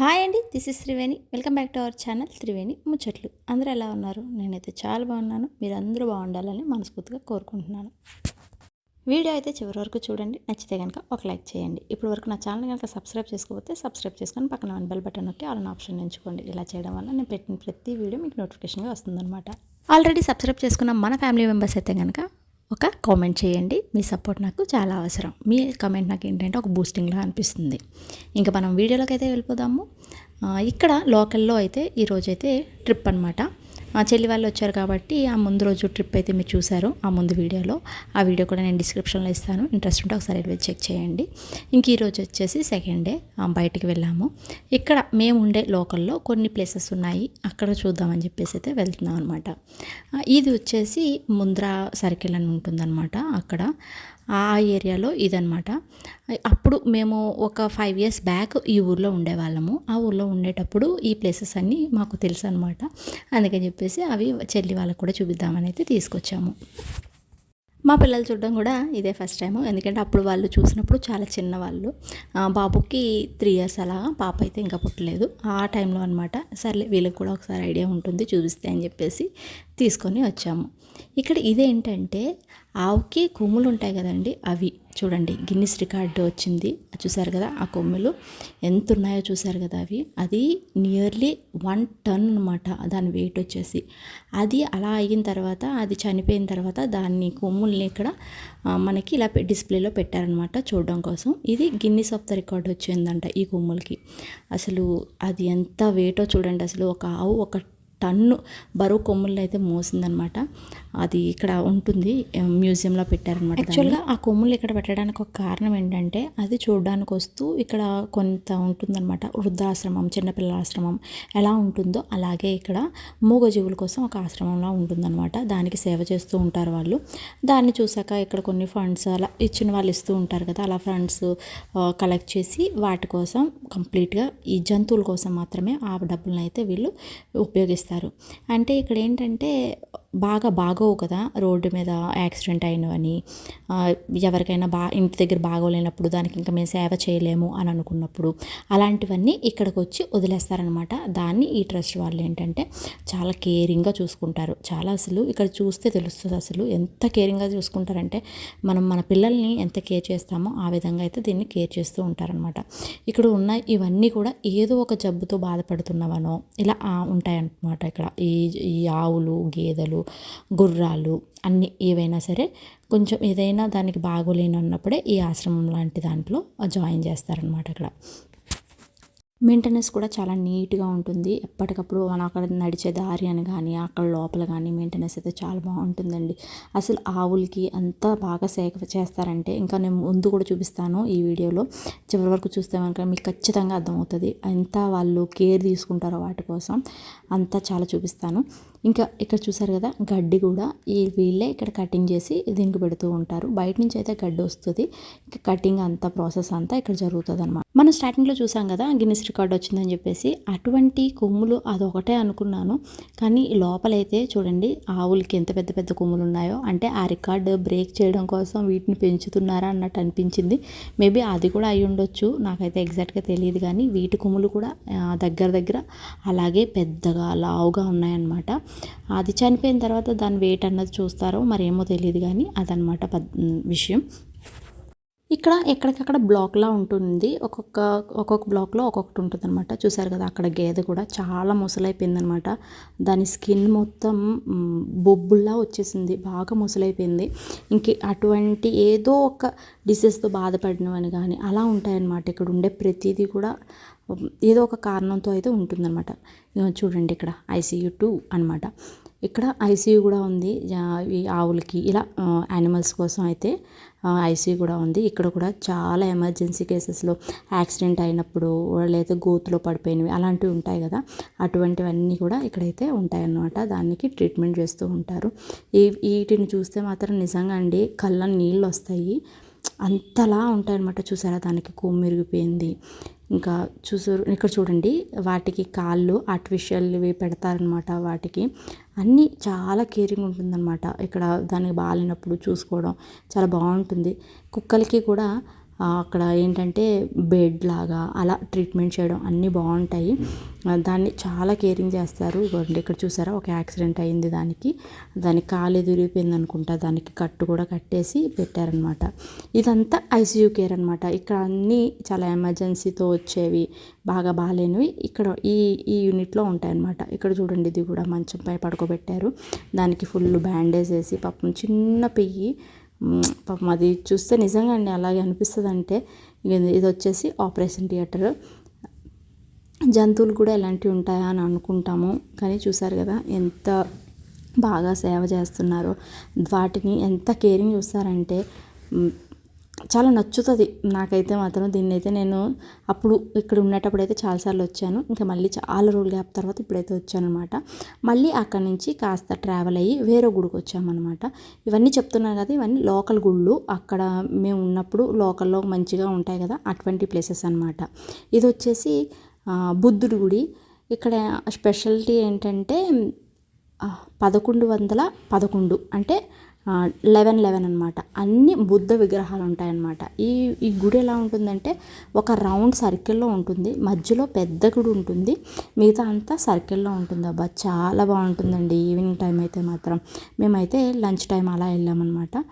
Hi అండి this is Triveni. Welcome back to our channel Triveni ముచ్చట్లు. అందరూ ఎలా ఉన్నారు? నేనైతే చాలా బాగున్నాను. మీరు అందరూ బాగుండాలని మనస్ఫూర్తిగా కోరుకుంటున్నాను. వీడియో అయితే చివరి వరకు చూడండి. నచ్చితే కనుక ఒక లైక్ చేయండి. ఇప్పటి వరకు నా ఛానల్ కనుక సబ్స్క్రైబ్ చేసుకోకపోతే సబ్స్క్రైబ్ చేసుకొని పక్కన వన్ బెల్ బటన్ నొక్కి ఆల్ ఆప్షన్ ఎంచుకోండి. ఇలా చేయడం వల్ల నేను పెట్టిన ప్రతి వీడియో మీకు నోటిఫికేషన్గా వస్తుందన్నమాట. ఆల్రెడీ సబ్స్క్రైబ్ చేసుకున్న మన ఫ్యామిలీ మెంబర్స్ అయితే కనుక ఒక కామెంట్ చేయండి. మీ సపోర్ట్ నాకు చాలా అవసరం. మీ కామెంట్ నాకు ఏంటంటే ఒక బూస్టింగ్లా అనిపిస్తుంది. ఇంకా మనం వీడియోలోకి అయితే వెళ్ళిపోదాము ఇక్కడ లోకల్లో అయితే ఈరోజైతే ట్రిప్ అనమాట మా చెల్లి వాళ్ళు వచ్చారు కాబట్టి ఆ ముందు రోజు ట్రిప్ అయితే మీరు చూశారు ఆ ముందు వీడియోలో. ఆ వీడియో కూడా నేను డిస్క్రిప్షన్లో ఇస్తాను. ఇంట్రెస్ట్ ఉంటే ఒకసారి వెళ్ళి చెక్ చేయండి. ఇంక ఈరోజు వచ్చేసి సెకండ్ డే బయటికి వెళ్ళాము. ఇక్కడ మేము ఉండే లోకల్లో కొన్ని ప్లేసెస్ ఉన్నాయి అక్కడ చూద్దామని చెప్పేసి అయితే వెళ్తున్నాం అనమాట ఇది వచ్చేసి ముంద్రా సర్కిల్ అని ఉంటుందన్నమాట అక్కడ. ఆ ఏరియాలో ఇదనమాట అప్పుడు మేము ఒక ఫైవ్ ఇయర్స్ బ్యాక్ ఈ ఊర్లో ఉండేవాళ్ళము. ఆ ఊర్లో ఉండేటప్పుడు ఈ ప్లేసెస్ అన్నీ మాకు తెలుసు అనమాట అందుకని చెప్పేసి అవి చెల్లి వాళ్ళకు కూడా చూపిద్దామని అయితే తీసుకొచ్చాము. మా పిల్లలు చూడడం కూడా ఇదే ఫస్ట్ టైం ఎందుకంటే అప్పుడు వాళ్ళు చూసినప్పుడు చాలా చిన్నవాళ్ళు. బాబుకి త్రీ ఇయర్స్ అలా పాప అయితే ఇంకా పుట్టలేదు. ఆ టైంలో అనమాట సర్లే వీళ్ళకి కూడా ఒకసారి ఐడియా ఉంటుంది చూపిస్తే అని చెప్పేసి తీసుకొని వచ్చాము. ఇక్కడ ఇదేంటంటే ఆవుకి కొమ్ములు ఉంటాయి కదండి అవి. చూడండి గిన్నిస్ రికార్డు వచ్చింది. చూసారు కదా ఆ కొమ్ములు. ఎంత ఉన్నాయో చూసారు కదా అవి. అది నియర్లీ వన్ టన్ అనమాట దాని వెయిట్ వచ్చేసి. అది అలా అయిన తర్వాత అది చనిపోయిన తర్వాత దాన్ని కొమ్ముల్ని ఇక్కడ మనకి ఇలా డిస్ప్లేలో పెట్టారనమాట చూడడం కోసం. ఇది గిన్నిస్ ఆఫ్ ద రికార్డ్ వచ్చిందంట ఈ కొమ్ములకి. అసలు అది ఎంత వెయిటో చూడండి అసలు ఒక ఆవు ఒక టన్ను బరువు కొమ్ములను అయితే మోసిందనమాట అది ఇక్కడ ఉంటుంది మ్యూజియంలో పెట్టారనమాట యాక్చువల్గా ఆ కొమ్ములు ఇక్కడ పెట్టడానికి ఒక కారణం ఏంటంటే అది చూడడానికి వస్తూ ఇక్కడ కొంత ఉంటుందన్నమాట. వృద్ధాశ్రమం చిన్నపిల్లల ఆశ్రమం ఎలా ఉంటుందో అలాగే ఇక్కడ మూగజీవుల కోసం ఒక ఆశ్రమంలా ఉంటుందన్నమాట. దానికి సేవ చేస్తూ ఉంటారు వాళ్ళు. దాన్ని చూసాక ఇక్కడ కొన్ని ఫండ్స్ అలా ఇచ్చిన వాళ్ళు ఇస్తూ ఉంటారు కదా అలా ఫండ్స్ కలెక్ట్ చేసి వాటి కోసం కంప్లీట్గా ఈ జంతువుల కోసం మాత్రమే ఆ డబ్బులను అయితే వీళ్ళు ఉపయోగిస్తారు. అంటే ఇక్కడ ఏంటంటే బాగా బాగోవు కదా రోడ్డు మీద యాక్సిడెంట్ అయినవని. ఎవరికైనా బా ఇంటి దగ్గర బాగోలేనప్పుడు దానికి ఇంకా మేము సేవ చేయలేము అని అనుకున్నప్పుడు అలాంటివన్నీ ఇక్కడికి వచ్చి వదిలేస్తారనమాట. దాన్ని ఈ ట్రస్ట్ వాళ్ళు ఏంటంటే చాలా కేరింగ్గా చూసుకుంటారు. చాలా అసలు ఇక్కడ చూస్తే తెలుస్తుంది అసలు ఎంత కేరింగ్గా చూసుకుంటారంటే మనం మన పిల్లల్ని ఎంత కేర్ చేస్తామో ఆ విధంగా అయితే దీన్ని కేర్ చేస్తూ ఉంటారనమాట. ఇక్కడ ఉన్న ఇవన్నీ కూడా ఏదో ఒక జబ్బుతో బాధపడుతున్నవనో ఇలా ఉంటాయన్నమాట ఇక్కడ. ఈ ఈ ఆవులు గేదెలు గుర్రాలు అన్ని ఏవైనా సరే కొంచెం ఏదైనా దానికి బాగోలేని ఉన్నప్పుడే ఈ ఆశ్రమం లాంటి దాంట్లో జాయిన్ చేస్తారనమాట ఇక్కడ మెయింటెనెన్స్ కూడా చాలా నీట్గా ఉంటుంది. ఎప్పటికప్పుడు మనం అక్కడ నడిచే దారి అని కానీ అక్కడ లోపల కానీ మెయింటెనెన్స్ అయితే చాలా బాగుంటుందండి. అసలు ఆవులకి అంత బాగా సేక చేస్తారంటే ఇంకా నేను ముందు కూడా చూపిస్తాను ఈ వీడియోలో. చివరి వరకు చూస్తే కనుక మీకు ఖచ్చితంగా అర్థమవుతుంది. ఎంత వాళ్ళు కేర్ తీసుకుంటారో వాటి కోసం అంతా చాలా చూపిస్తాను. ఇంకా ఇక్కడ చూసారు కదా గడ్డి కూడా. ఈ వీళ్ళే ఇక్కడ కటింగ్ చేసి దీనికి పెడుతూ ఉంటారు. బయట నుంచి అయితే గడ్డి వస్తుంది. ఇంకా కటింగ్ అంతా ప్రాసెస్ అంతా ఇక్కడ జరుగుతుంది అనమాట మనం స్టార్టింగ్లో చూసాం కదా గిన్నెస్ రికార్డ్ వచ్చిందని చెప్పేసి అటువంటి కొమ్ములు అదొకటే అనుకున్నాను. కానీ లోపలైతే చూడండి ఆవులకి ఎంత పెద్ద పెద్ద కొమ్ములు ఉన్నాయో అంటే ఆ రికార్డు బ్రేక్ చేయడం కోసం వీటిని పెంచుతున్నారా అన్నట్టు అనిపించింది. మేబీ అది కూడా అయి ఉండొచ్చు నాకైతే ఎగ్జాక్ట్గా తెలియదు కానీ వీటి కొమ్ములు కూడా దగ్గర దగ్గర అలాగే పెద్దగా లావుగా ఉన్నాయన్నమాట. అది చనిపోయిన తర్వాత దాని వెయిట్ అన్నది చూస్తారో మరేమో తెలియదు కానీ అదనమాట పద్ విషయం. ఇక్కడ ఎక్కడికక్కడ బ్లాక్లా ఉంటుంది. ఒక్కొక్క ఒక్కొక్క బ్లాక్లో ఒక్కొక్కటి ఉంటుంది అనమాట చూసారు కదా అక్కడ గేదె కూడా చాలా ముసలైపోయిందనమాట దాని స్కిన్ మొత్తం బొబ్బుల్లా వచ్చేసింది. బాగా ముసలైపోయింది. ఇంక అటువంటి ఏదో ఒక డిసీజ్తో బాధపడినవని కానీ అలా ఉంటాయన్నమాట. ఇక్కడ ఉండే ప్రతిదీ కూడా ఏదో ఒక కారణంతో అయితే ఉంటుందన్నమాట. చూడండి ఇక్కడ ఐసీయూ టూ అనమాట ఇక్కడ ఐసీయూ కూడా ఉంది. ఈ ఆవులకి ఇలా యానిమల్స్ కోసం అయితే ఐసీయూ కూడా ఉంది. ఇక్కడ కూడా చాలా ఎమర్జెన్సీ కేసెస్లో యాక్సిడెంట్ అయినప్పుడు లేదా గోతులో పడిపోయినవి అలాంటివి ఉంటాయి కదా. అటువంటివన్నీ కూడా ఇక్కడైతే ఉంటాయన్నమాట. దానికి ట్రీట్మెంట్ చేస్తూ ఉంటారు. ఈ వీటిని చూస్తే మాత్రం నిజంగా అండి కళ్ళ నీళ్ళు వస్తాయి. అంతలా ఉంటాయన్నమాట. చూసారా? దానికి కొమ్ము ఇరిగిపోయింది ఇంకా చూసారు ఇక్కడ చూడండి వాటికి కాళ్ళు ఆర్టిఫిషియల్వి పెడతారనమాట వాటికి. అన్నీ చాలా కేరింగ్ ఉంటుందన్నమాట. ఇక్కడ దానికి బాగాలేనప్పుడు చూసుకోవడం చాలా బాగుంటుంది. కుక్కలకి కూడా అక్కడ ఏంటంటే బెడ్ లాగా అలా ట్రీట్మెంట్ చేయడం అన్నీ బాగుంటాయి. దాన్ని చాలా కేరింగ్ చేస్తారు. ఇదిగోండి ఇక్కడ చూసారా? ఒక యాక్సిడెంట్ అయింది దానికి. దానికి కాలు ఎదిరిపోయింది అనుకుంటా. దానికి కట్టు కూడా కట్టేసి పెట్టారనమాట ఇదంతా ఐసీయూ కేర్ అనమాట ఇక్కడ అన్నీ చాలా ఎమర్జెన్సీతో వచ్చేవి బాగా బాగాలేనివి ఇక్కడ ఈ ఈ యూనిట్లో ఉంటాయన్నమాట. ఇక్కడ చూడండి ఇది కూడా మంచంపై పడుకోబెట్టారు. దానికి ఫుల్ బ్యాండేజ్ వేసి పాపం చిన్న పెయ్యి పాపం అది చూస్తే నిజంగా అండి అలాగే అనిపిస్తుంది అంటే ఇది వచ్చేసి ఆపరేషన్ థియేటర్. జంతువులు కూడా ఇలాంటివి ఉంటాయా అని అనుకుంటాము కానీ చూసారు కదా ఎంత బాగా సేవ చేస్తున్నారో. వాటిని ఎంత కేరింగ్ చూస్తారంటే చాలా నచ్చుతుంది. నాకైతే మాత్రం దీన్ని అయితే నేను అప్పుడు ఇక్కడ ఉండేటప్పుడు అయితే చాలాసార్లు వచ్చాను. ఇంకా మళ్ళీ చాలా రోజులు గ్యాప్ తర్వాత ఇప్పుడైతే వచ్చాను అనమాట మళ్ళీ అక్కడి నుంచి కాస్త ట్రావెల్ అయ్యి వేరే గుడికి వచ్చామన్నమాట. ఇవన్నీ చెప్తున్నాను కదా ఇవన్నీ లోకల్ గుళ్ళు. అక్కడ మేము ఉన్నప్పుడు లోకల్లో మంచిగా ఉంటాయి కదా అటువంటి ప్లేసెస్ అనమాట ఇది వచ్చేసి బుద్ధుడి గుడి. ఇక్కడ స్పెషాలిటీ ఏంటంటే పదకొండు వందల పదకొండు. అంటే లెవెన్ లెవెన్ అనమాట అన్ని బుద్ధ విగ్రహాలు ఉంటాయన్నమాట. ఈ ఈ గుడి ఎలా ఉంటుందంటే ఒక రౌండ్ సర్కిల్లో ఉంటుంది. మధ్యలో పెద్ద గుడి ఉంటుంది. మిగతా అంతా సర్కిల్లో ఉంటుంది. అబ్బా చాలా బాగుంటుందండి. ఈవినింగ్ టైం అయితే మాత్రం. మేమైతే లంచ్ టైం అలా వెళ్ళామన్నమాట.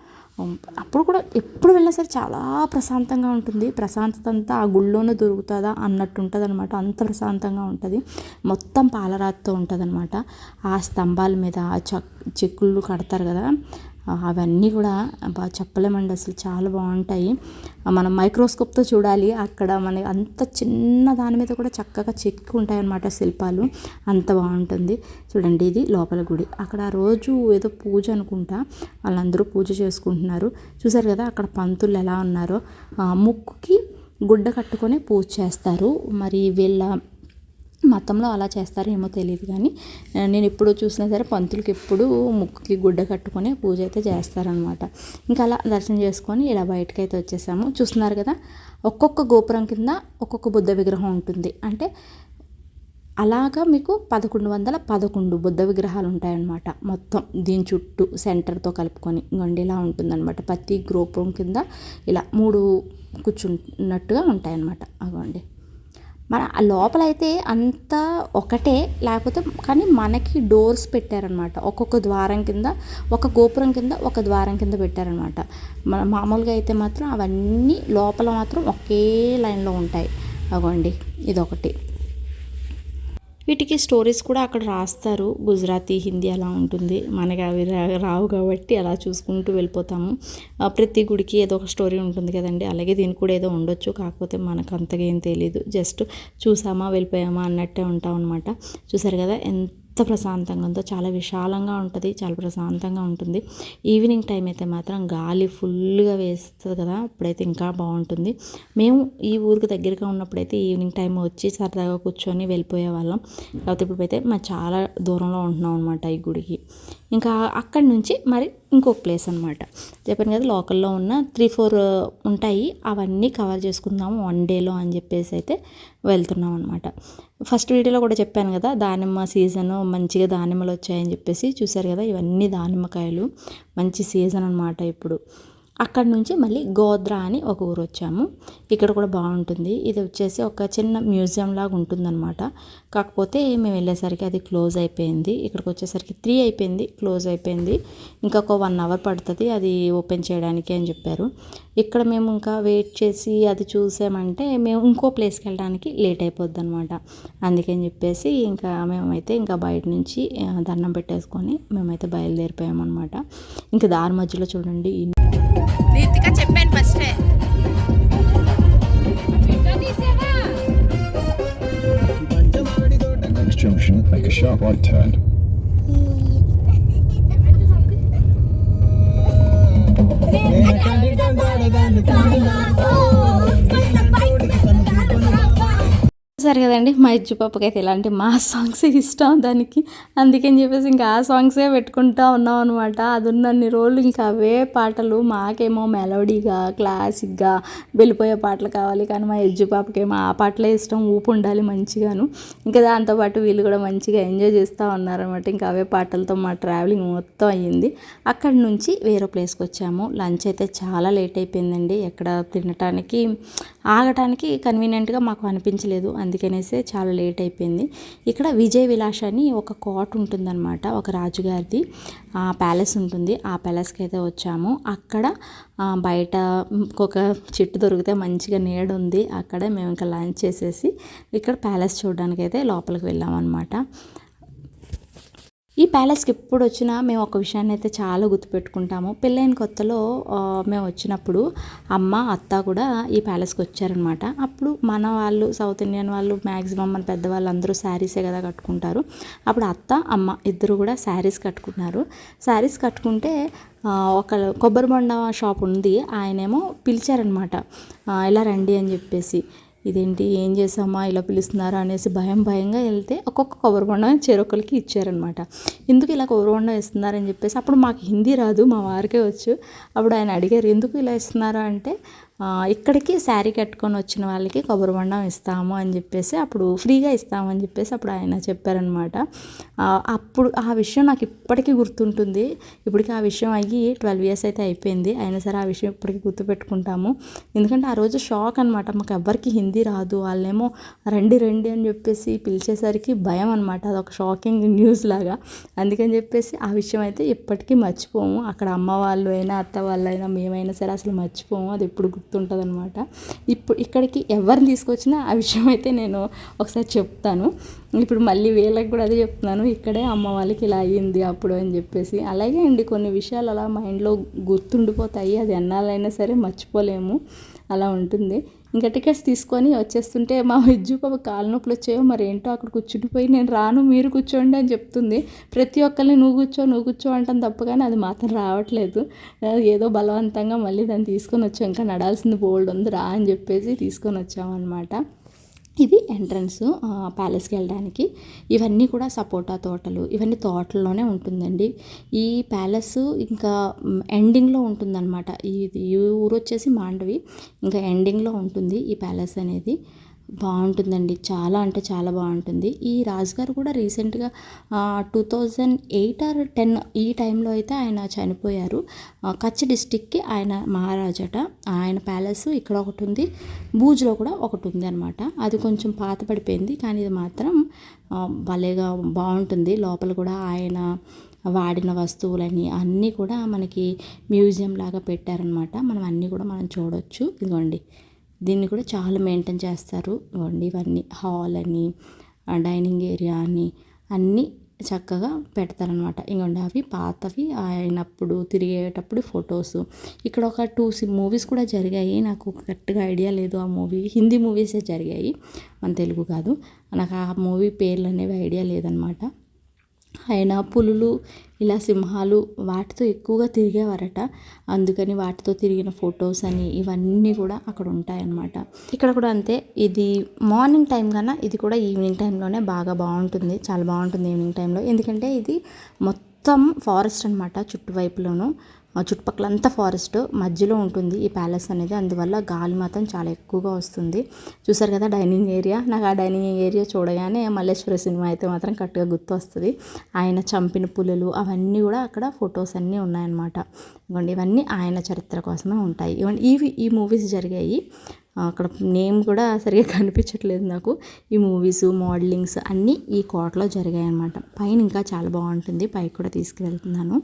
అప్పుడు కూడా ఎప్పుడు వెళ్ళినా సరే చాలా ప్రశాంతంగా ఉంటుంది. ప్రశాంతత అంతా ఆ గుళ్ళోనే దొరుకుతుందా అన్నట్టు ఉంటుంది అనమాట అంత ప్రశాంతంగా ఉంటుంది. మొత్తం పాలరాతితో ఉంటుంది అనమాట ఆ స్తంభాల మీద ఆ చెక్ చెక్కులు కడతారు కదా. అవన్నీ కూడా బాగా చెప్పలేమండి. అసలు చాలా బాగుంటాయి. మనం మైక్రోస్కోప్తో చూడాలి. అక్కడ మన అంత చిన్న దాని మీద కూడా చక్కగా చెక్కి ఉంటాయన్నమాట శిల్పాలు. అంత బాగుంటుంది. చూడండి ఇది లోపల గుడి. అక్కడ ఆ రోజు ఏదో పూజ అనుకుంటా. వాళ్ళందరూ పూజ చేసుకుంటున్నారు. చూసారు కదా అక్కడ పంతులు ఎలా ఉన్నారో. ముక్కుకి గుడ్డ కట్టుకొని పూజ చేస్తారు. మరి వీళ్ళ మతంలో అలా చేస్తారేమో తెలియదు కానీ నేను ఎప్పుడు చూసినా సరే పంతులకి ఎప్పుడు ముక్కుకి గుడ్డ కట్టుకొని పూజ అయితే చేస్తారనమాట ఇంకా అలా దర్శనం చేసుకొని ఇలా బయటకు అయితే వచ్చేసాము. చూస్తున్నారు కదా ఒక్కొక్క గోపురం కింద ఒక్కొక్క బుద్ధ విగ్రహం ఉంటుంది. అంటే అలాగా మీకు పదకొండు వందల పదకొండు బుద్ధ విగ్రహాలు ఉంటాయన్నమాట మొత్తం. దీని చుట్టూ సెంటర్తో కలుపుకొని ఇంకొండి ఇలా ఉంటుందన్నమాట. ప్రతి గోపురం కింద ఇలా మూడు కూర్చున్నట్టుగా ఉంటాయన్నమాట అగోండి మన ఆ లోపలైతే అంతా ఒకటే లేకపోతే కానీ మనకి డోర్స్ పెట్టారనమాట. ఒక్కొక్క ద్వారం కింద ఒక గోపురం కింద ఒక ద్వారం కింద పెట్టారనమాట. మన మామూలుగా అయితే మాత్రం అవన్నీ లోపల మాత్రం ఒకే లైన్లో ఉంటాయి. అగోండి ఇదొకటి. వీటికి స్టోరీస్ కూడా అక్కడ రాస్తారు. గుజరాతీ హిందీ అలా ఉంటుంది. మనకి అవి రా- రావు కాబట్టి అలా చూసుకుంటూ వెళ్ళిపోతాము. ప్రతి గుడికి ఏదో ఒక స్టోరీ ఉంటుంది కదండి. అలాగే దీనికి కూడా ఏదో ఉండొచ్చు. కాకపోతే మనకు అంతగా ఏం తెలియదు జస్ట్ చూసామా వెళ్ళిపోయామా అన్నట్టే ఉంటాం అనమాట చూసారు కదా? ఎంత ప్రశాంతంగా ఉందో చాలా విశాలంగా ఉంటుంది చాలా ప్రశాంతంగా ఉంటుంది. ఈవినింగ్ టైం అయితే మాత్రం గాలి ఫుల్గా వేస్తుంది కదా అప్పుడైతే ఇంకా బాగుంటుంది. మేము ఈ ఊరికి దగ్గరగా ఉన్నప్పుడైతే ఈవినింగ్ టైం వచ్చి సరదాగా కూర్చొని వెళ్ళిపోయే వాళ్ళం. కాకపోతే ఇప్పుడైతే మా చాలా దూరంలో ఉంటున్నాం అనమాట ఈ గుడికి. ఇంకా అక్కడి నుంచి మరి ఇంకొక ప్లేస్ అనమాట చెప్పాను కదా లోకల్లో ఉన్న త్రీ ఫోర్ ఉంటాయి. అవన్నీ కవర్ చేసుకుందాము వన్ డేలో అని చెప్పేసి అయితే వెళ్తున్నాం అనమాట ఫస్ట్ వీడియోలో కూడా చెప్పాను కదా దానిమ్మ సీజన్ మంచిగా దానిమ్మలు వచ్చాయని చెప్పేసి చూసారు కదా ఇవన్నీ దానిమ్మకాయలు. మంచి సీజన్ అనమాట ఇప్పుడు. అక్కడ నుంచి మళ్ళీ గోద్రా అని ఒక ఊరు వచ్చాము. ఇక్కడ కూడా బాగుంటుంది. ఇది వచ్చేసి ఒక చిన్న మ్యూజియం లాగా ఉంటుందన్నమాట. కాకపోతే మేము వెళ్ళేసరికి అది క్లోజ్ అయిపోయింది. ఇక్కడికి వచ్చేసరికి త్రీ అయిపోయింది క్లోజ్ అయిపోయింది. ఇంకా ఒక వన్ అవర్ పడుతుంది అది ఓపెన్ చేయడానికి అని చెప్పారు. ఇక్కడ మేము ఇంకా వెయిట్ చేసి అది చూసామంటే మేము ఇంకో ప్లేస్కి వెళ్ళడానికి లేట్ అయిపోద్ది అనమాట అందుకని చెప్పేసి ఇంకా మేమైతే ఇంకా బయట నుంచి దండం పెట్టేసుకొని మేమైతే బయలుదేరిపోయామన్నమాట. ఇంకా దారి మధ్యలో చూడండి నీతిగా చెప్పాను ఫస్టే Next junction, make a sharp right turn. అండి మా ఇజ్జు పాపకి అయితే ఇలాంటి మా సాంగ్స్ ఇష్టం దానికి. అందుకని చెప్పేసి ఇంకా ఆ సాంగ్సే పెట్టుకుంటా ఉన్నాం అనమాట అది ఉన్నన్ని రోజులు ఇంకా అవే పాటలు మాకేమో మెలోడీగా క్లాసిక్గా వెళ్ళిపోయే పాటలు కావాలి. కానీ మా ఇజ్జు పాపకేమో ఆ పాటలే ఇష్టం ఊపు ఉండాలి మంచిగాను. ఇంకా దాంతోపాటు వీళ్ళు కూడా మంచిగా ఎంజాయ్ చేస్తూ ఉన్నారనమాట ఇంకా అవే పాటలతో మా ట్రావెలింగ్ మొత్తం అయ్యింది. అక్కడి నుంచి వేరే ప్లేస్కి వచ్చాము. లంచ్ అయితే చాలా లేట్ అయిపోయిందండి. ఎక్కడ తినటానికి ఆగటానికి కన్వీనియంట్గా మాకు అనిపించలేదు. అందుకనేసి చాలా లేట్ అయిపోయింది. ఇక్కడ విజయ విలాస్ అని ఒక కోట ఉంటుందన్నమాట ఒక రాజుగారిది. ఆ ప్యాలెస్ ఉంటుంది. ఆ ప్యాలెస్కి అయితే వచ్చాము. అక్కడ బయట ఒక చెట్టు దొరికితే మంచిగా నీడ ఉంది. అక్కడ మేము ఇంకా లంచ్ చేసేసి ఇక్కడ ప్యాలెస్ చూడడానికి అయితే లోపలికి వెళ్ళామన్నమాట. ఈ ప్యాలెస్కి ఎప్పుడు వచ్చినా మేము ఒక విషయాన్ని అయితే చాలా గుర్తుపెట్టుకుంటాము. పెళ్ళైన కొత్తలో మేము వచ్చినప్పుడు అమ్మ అత్త కూడా ఈ ప్యాలెస్కి వచ్చారనమాట. అప్పుడు మన వాళ్ళు సౌత్ ఇండియన్ వాళ్ళు మ్యాక్సిమం మన పెద్దవాళ్ళు అందరూ శారీసే కదా కట్టుకుంటారు. అప్పుడు అత్త అమ్మ ఇద్దరు కూడా శారీస్ కట్టుకున్నారు. శారీస్ కట్టుకుంటే ఒక కొబ్బరి బొండ షాప్ ఉంది. ఆయనేమో పిలిచారనమాట. ఇలా రండి అని చెప్పేసి. ఇదేంటి ఏం చేసామా ఇలా పిలుస్తున్నారా అనేసి భయం భయంగా వెళ్తే ఒక్కొక్క కొబ్బరి బొండం చెరొకరికి ఇచ్చారనమాట. ఎందుకు ఇలా కొబ్బరి బొండం ఇస్తున్నారని చెప్పేసి అప్పుడు మాకు హిందీ రాదు మా వారికే వచ్చు. అప్పుడు ఆయన అడిగారు ఎందుకు ఇలా ఇస్తున్నారా అంటే ఇక్కడికి శారీ కట్టుకొని వచ్చిన వాళ్ళకి కొబ్బరి బొండం ఇస్తాము అని చెప్పేసి అప్పుడు ఫ్రీగా ఇస్తామని చెప్పేసి అప్పుడు ఆయన చెప్పారనమాట అప్పుడు ఆ విషయం నాకు ఇప్పటికీ గుర్తుంటుంది. ఇప్పటికీ ఆ విషయం అయ్యి ట్వెల్వ్ ఇయర్స్ అయితే అయిపోయింది. అయినా సరే ఆ విషయం ఇప్పటికీ గుర్తుపెట్టుకుంటాము. ఎందుకంటే ఆ రోజు షాక్ అనమాట మాకు ఎవ్వరికి హిందీ రాదు. వాళ్ళేమో రండి రండి అని చెప్పేసి పిలిచేసరికి భయం అనమాట అదొక షాకింగ్ న్యూస్ లాగా. అందుకని చెప్పేసి ఆ విషయం అయితే ఎప్పటికీ మర్చిపోము. అక్కడ అమ్మ వాళ్ళు అయినా అత్త వాళ్ళు అయినా మేమైనా సరే అసలు మర్చిపోము. అది ఎప్పుడు గుర్తుంటుంది అనమాట ఇప్పుడు ఇక్కడికి ఎవరిని తీసుకొచ్చినా ఆ విషయం అయితే నేను ఒకసారి చెప్తాను. ఇప్పుడు మళ్ళీ వీళ్ళకి కూడా అదే చెప్తున్నాను. ఇక్కడే అమ్మ వాళ్ళకి ఇలా అయ్యింది అప్పుడు అని చెప్పేసి. అలాగే అండి కొన్ని విషయాలు అలా మైండ్లో గుర్తుండిపోతాయి. అది ఎన్నాళ్ళైనా సరే మర్చిపోలేము. అలా ఉంటుంది. ఇంకా టికెట్స్ తీసుకొని వచ్చేస్తుంటే మా విజ్జు పాప కాలు నొప్పులు వచ్చాయో మరి ఏంటో అక్కడ కూర్చుండిపోయి నేను రాను మీరు కూర్చోండి అని చెప్తుంది. ప్రతి ఒక్కరిని నువ్వు కూర్చో నువ్వు కూర్చో అంటాను తప్ప కానీ అది మాత్రం రావట్లేదు. ఏదో బలవంతంగా మళ్ళీ దాన్ని తీసుకొని వచ్చాం. ఇంకా నడాల్సింది బోల్డ్ ఉంది రా అని చెప్పేసి తీసుకొని వచ్చామన్నమాట. ఇది ఎంట్రన్స్ ప్యాలెస్కి వెళ్ళడానికి. ఇవన్నీ కూడా సపోటా తోటలు ఇవన్నీ తోటల్లోనే ఉంటుందండి. ఈ ప్యాలెస్ ఇంకా ఎండింగ్లో ఉంటుందన్నమాట. ఇది ఈ ఊరు వచ్చేసి మాండవి. ఇంకా ఎండింగ్లో ఉంటుంది ఈ ప్యాలెస్ అనేది. బాగుంటుందండి. చాలా అంటే చాలా బాగుంటుంది. ఈ రాజుగారు కూడా రీసెంట్గా two thousand eight or ten ఈ టైంలో అయితే ఆయన చనిపోయారు. కచ్ డిస్టిక్కి ఆయన మహారాజట. ఆయన ప్యాలెస్ ఇక్కడ ఒకటి ఉంది. భూజ్లో కూడా ఒకటి ఉంది అనమాట అది కొంచెం పాత పడిపోయింది. కానీ ఇది మాత్రం భలేగా బాగుంటుంది. లోపల కూడా ఆయన వాడిన వస్తువులని అన్నీ కూడా మనకి మ్యూజియం లాగా పెట్టారనమాట మనం అన్నీ కూడా మనం చూడొచ్చు. ఇదిగోండి. దీన్ని కూడా చాలా మెయింటైన్ చేస్తారు. ఇవ్వండి ఇవన్నీ హాల్ అని డైనింగ్ ఏరియా అని అన్నీ చక్కగా పెడతారనమాట ఇంకోండి అవి పాతవి అయినప్పుడు తిరిగేటప్పుడు ఫొటోస్. ఇక్కడ ఒక టూ మూవీస్ కూడా జరిగాయి. నాకు కరెక్ట్గా ఐడియా లేదు ఆ మూవీ. హిందీ మూవీసే జరిగాయి. మన తెలుగు కాదు. నాకు ఆ మూవీ పేర్లు అనేవి ఐడియా లేదనమాట ఆయన పులులు ఇలా సింహాలు వాటితో ఎక్కువగా తిరిగేవారట. అందుకని వాటితో తిరిగిన ఫొటోస్ అని ఇవన్నీ కూడా అక్కడ ఉంటాయన్నమాట. ఇక్కడ కూడా అంతే. ఇది మార్నింగ్ టైం కన్నా ఇది కూడా ఈవినింగ్ టైంలోనే బాగా బాగుంటుంది. చాలా బాగుంటుంది ఈవినింగ్ టైంలో ఎందుకంటే ఇది మొత్తం ఫారెస్ట్ అనమాట చుట్టువైపులోను. చుట్టుపక్కలంతా ఫారెస్ట్ మధ్యలో ఉంటుంది ఈ ప్యాలెస్ అనేది. అందువల్ల గాలి మాత్రం చాలా ఎక్కువగా వస్తుంది. చూసారు కదా డైనింగ్ ఏరియా నాకు ఆ డైనింగ్ ఏరియా చూడగానే మల్లేశ్వర సినిమా అయితే మాత్రం కరెక్ట్గా గుర్తు వస్తుంది ఆయన చంపిన పులులు అవన్నీ కూడా అక్కడ ఫొటోస్ అన్నీ ఉన్నాయన్నమాట. ఇవ్వండి ఇవన్నీ ఆయన చరిత్ర కోసమే ఉంటాయి. ఇవ్వండి ఇవి ఈ మూవీస్ జరిగాయి. అక్కడ నేమ్ కూడా సరిగా కనిపించట్లేదు నాకు. ఈ మూవీస్ మోడలింగ్స్ అన్నీ ఈ కోటలో జరిగాయి అనమాట పైన ఇంకా చాలా బాగుంటుంది. పైకి కూడా తీసుకువెళ్తున్నాను.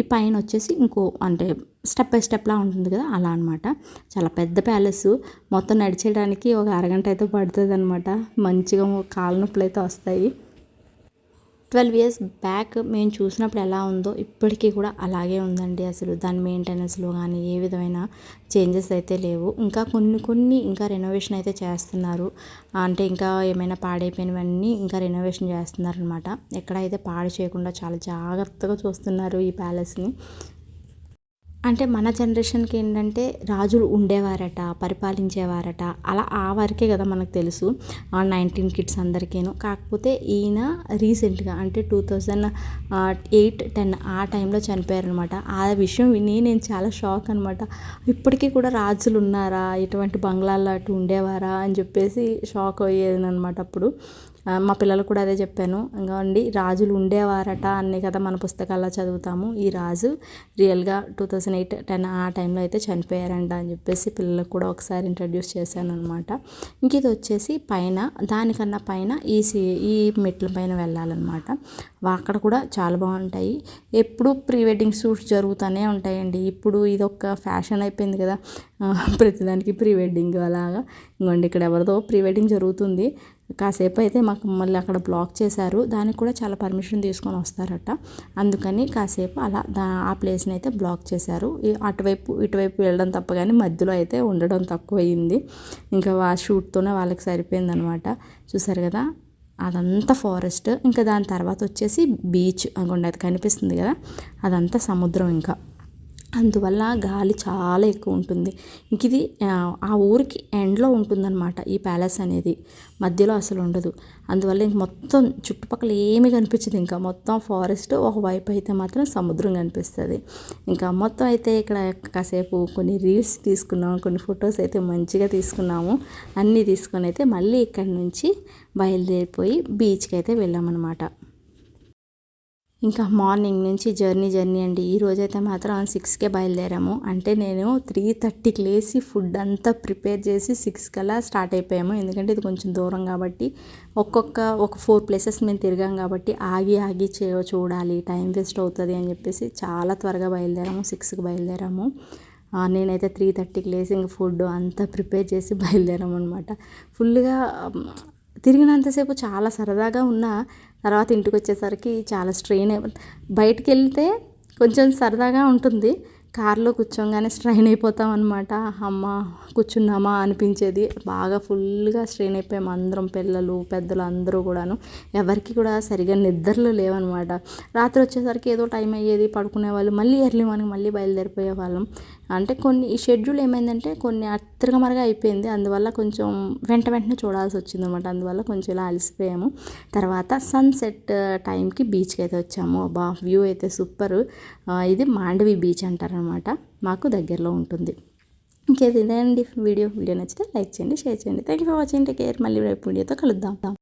ఈ పైన వచ్చేసి ఇంకో అంటే స్టెప్ బై స్టెప్లా ఉంటుంది కదా అలా అనమాట చాలా పెద్ద ప్యాలెస్. మొత్తం నడిచేయడానికి ఒక అరగంట అయితే పడుతుంది అనమాట మంచిగా కాళ్ళ నొప్పులు అయితే వస్తాయి. ట్వెల్వ్ ఇయర్స్ బ్యాక్ మేము చూసినప్పుడు ఎలా ఉందో ఇప్పటికీ కూడా అలాగే ఉందండి అసలు. దాని మెయింటెనెన్స్లో కానీ ఏ విధమైన చేంజెస్ అయితే లేవు. ఇంకా కొన్ని కొన్ని ఇంకా రెనోవేషన్ అయితే చేస్తున్నారు. అంటే ఇంకా ఏమైనా పాడైపోయినవన్నీ ఇంకా రెనోవేషన్ చేస్తున్నారు అనమాట ఎక్కడైతే పాడు చేయకుండా చాలా జాగ్రత్తగా చూస్తున్నారు ఈ ప్యాలెస్ని. అంటే మన జనరేషన్కి ఏంటంటే రాజులు ఉండేవారట పరిపాలించేవారట. అలా ఆ వరకే కదా మనకు తెలుసు నైన్టీన్ కిడ్స్ అందరికీను. కాకపోతే ఈయన రీసెంట్గా అంటే టూ థౌజండ్ ఎయిట్ టెన్ ఆ టైంలో చనిపోయారనమాట ఆ విషయం విని నేను చాలా షాక్ అనమాట ఇప్పటికీ కూడా రాజులు ఉన్నారా? ఇటువంటి బంగ్లాల్లో అటు ఉండేవారా? అని చెప్పేసి షాక్ అయ్యేది అనమాట అప్పుడు. మా పిల్లలకు కూడా అదే చెప్పాను. ఇంకా అండి రాజులు ఉండేవారట అన్నీ కదా మన పుస్తకాల్లో చదువుతాము. ఈ రాజు రియల్గా టూ థౌజండ్ ఎయిట్ టెన్ ఆ టైంలో అయితే చనిపోయారంట అని చెప్పేసి పిల్లలకు కూడా ఒకసారి ఇంట్రడ్యూస్ చేశాను అనమాట ఇంక ఇది వచ్చేసి పైన దానికన్నా పైన ఈ సి ఈ మెట్ల పైన వెళ్ళాలన్నమాట. అక్కడ కూడా చాలా బాగుంటాయి. ఎప్పుడు ప్రీ వెడ్డింగ్ షూట్స్ జరుగుతూనే ఉంటాయండి. ఇప్పుడు ఇది ఒక ఫ్యాషన్ అయిపోయింది కదా. ప్రతిదానికి ప్రీ వెడ్డింగ్ అలాగా. ఇంకోండి ఇక్కడ ఎవరిదో ప్రీ వెడ్డింగ్ జరుగుతుంది. కాసేపు అయితే మాకు మళ్ళీ అక్కడ బ్లాక్ చేశారు. దానికి కూడా చాలా పర్మిషన్ తీసుకొని వస్తారట. అందుకని కాసేపు అలా దా ఆ ప్లేస్ని అయితే బ్లాక్ చేశారు. అటువైపు ఇటువైపు వెళ్ళడం తప్ప కానీ మధ్యలో అయితే ఉండడం తక్కువయింది. ఇంకా ఆ షూట్తోనే వాళ్ళకి సరిపోయింది అనమాట చూసారు కదా? అదంతా ఫారెస్ట్. ఇంకా దాని తర్వాత వచ్చేసి బీచ్ అనుకోండి అది కనిపిస్తుంది కదా? అదంతా సముద్రం ఇంకా. అందువల్ల గాలి చాలా ఎక్కువ ఉంటుంది. ఇంక ఇది ఆ, ఊరికి ఎండ్లో ఉంటుందన్నమాట ఈ ప్యాలెస్ అనేది. మధ్యలో అసలు ఉండదు. అందువల్ల ఇంక మొత్తం చుట్టుపక్కల ఏమి కనిపించదు. ఇంకా మొత్తం ఫారెస్ట్ ఒకవైపు అయితే మాత్రం సముద్రం కనిపిస్తుంది. ఇంకా మొత్తం అయితే ఇక్కడ కాసేపు కొన్ని రీల్స్ తీసుకున్నాము కొన్ని ఫొటోస్ అయితే మంచిగా తీసుకున్నాము. అన్నీ తీసుకొని అయితే మళ్ళీ ఇక్కడి నుంచి బయలుదేరిపోయి బీచ్కి అయితే వెళ్ళామన్నమాట. ఇంకా మార్నింగ్ నుంచి జర్నీ జర్నీ అండి. ఈ రోజైతే మాత్రం సిక్స్కే బయలుదేరాము. అంటే నేను త్రీ థర్టీకి లేచి ఫుడ్ అంతా ప్రిపేర్ చేసి సిక్స్ కల్లా స్టార్ట్ అయిపోయాము. ఎందుకంటే ఇది కొంచెం దూరం కాబట్టి ఒక్కొక్క ఒక ఫోర్ ప్లేసెస్ మేము తిరిగాం కాబట్టి ఆగి ఆగి చే చూడాలి. టైం వేస్ట్ అవుతుంది అని చెప్పేసి చాలా త్వరగా బయలుదేరాము. సిక్స్కి బయలుదేరాము. నేనైతే త్రీ థర్టీకి లేసి ఇంక ఫుడ్ అంతా ప్రిపేర్ చేసి బయలుదేరాము అనమాట ఫుల్గా తిరిగినంతసేపు చాలా సరదాగా ఉన్నా తర్వాత ఇంటికి వచ్చేసరికి చాలా స్ట్రెయిన్ అయి బయటికి వెళ్తే కొంచెం సరదాగా ఉంటుంది. కార్లో కూర్చోగానే స్ట్రైన్ అయిపోతాం అనమాట అమ్మ కూర్చున్నామా అనిపించేది. బాగా ఫుల్గా స్ట్రెయిన్ అయిపోయాము అందరం పిల్లలు పెద్దలు అందరూ కూడాను. ఎవరికి కూడా సరిగా నిద్రలు లేవన్నమాట. రాత్రి వచ్చేసరికి ఏదో టైం అయ్యేది పడుకునే వాళ్ళు మళ్ళీ ఎర్లీ మార్నింగ్ మళ్ళీ బయలుదేరిపోయే వాళ్ళం. అంటే కొన్ని ఈ షెడ్యూల్ ఏమైందంటే కొన్ని అత్తిరగమరగా అయిపోయింది. అందువల్ల కొంచెం వెంట వెంటనే చూడాల్సి వచ్చింది అనమాట అందువల్ల కొంచెం ఇలా అలసిపోయాము. తర్వాత సన్సెట్ టైంకి బీచ్కి అయితే వచ్చాము. బా వ్యూ అయితే సూపర్. ఇది మాండవి బీచ్ అనమాట మాకు దగ్గరలో ఉంటుంది. ఇంకేది ఇదేనండి వీడియో వీడియో నచ్చితే లైక్ చేయండి షేర్ చేయండి. Thank you for watching take care మళ్ళీ రేపు వీడియోతో కలుద్దాం.